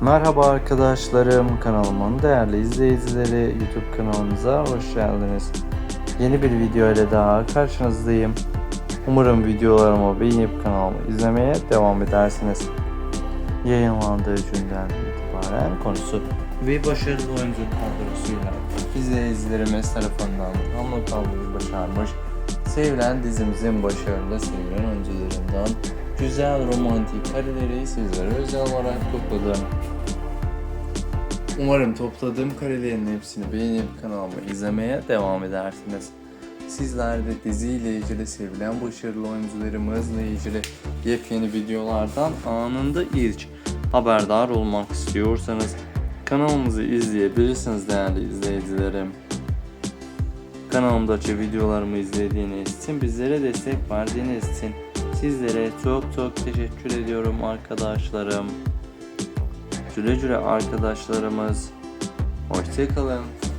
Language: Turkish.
Merhaba arkadaşlarım, kanalımın değerli izleyicileri, YouTube kanalımıza hoş geldiniz. Yeni bir video ile daha karşınızdayım. Umarım videolarımı beğenip kanalımı izlemeye devam edersiniz. Yayınlandığı günden itibaren konusu ve başarılı oyuncu kadrosuyla izleyicilerimiz tarafından hamle kalmayı başarmış sevilen dizimizin başarılı sevilen oyuncularından güzel romantik kareleri sizlere özel olarak topladım. Umarım topladığım karelerin hepsini beğenip kanalımı izlemeye devam edersiniz. Sizler de diziyle ilgili sevilen başarılı oyuncularımızla ilgili yepyeni videolardan anında ilk haberdar olmak istiyorsanız kanalımızı izleyebilirsiniz değerli izleyicilerim. Kanalımdaki videolarımı izlediğiniz için bizlere destek verdiğiniz için sizlere çok çok teşekkür ediyorum arkadaşlarım. Güle güle arkadaşlarımız. Hoşçakalın.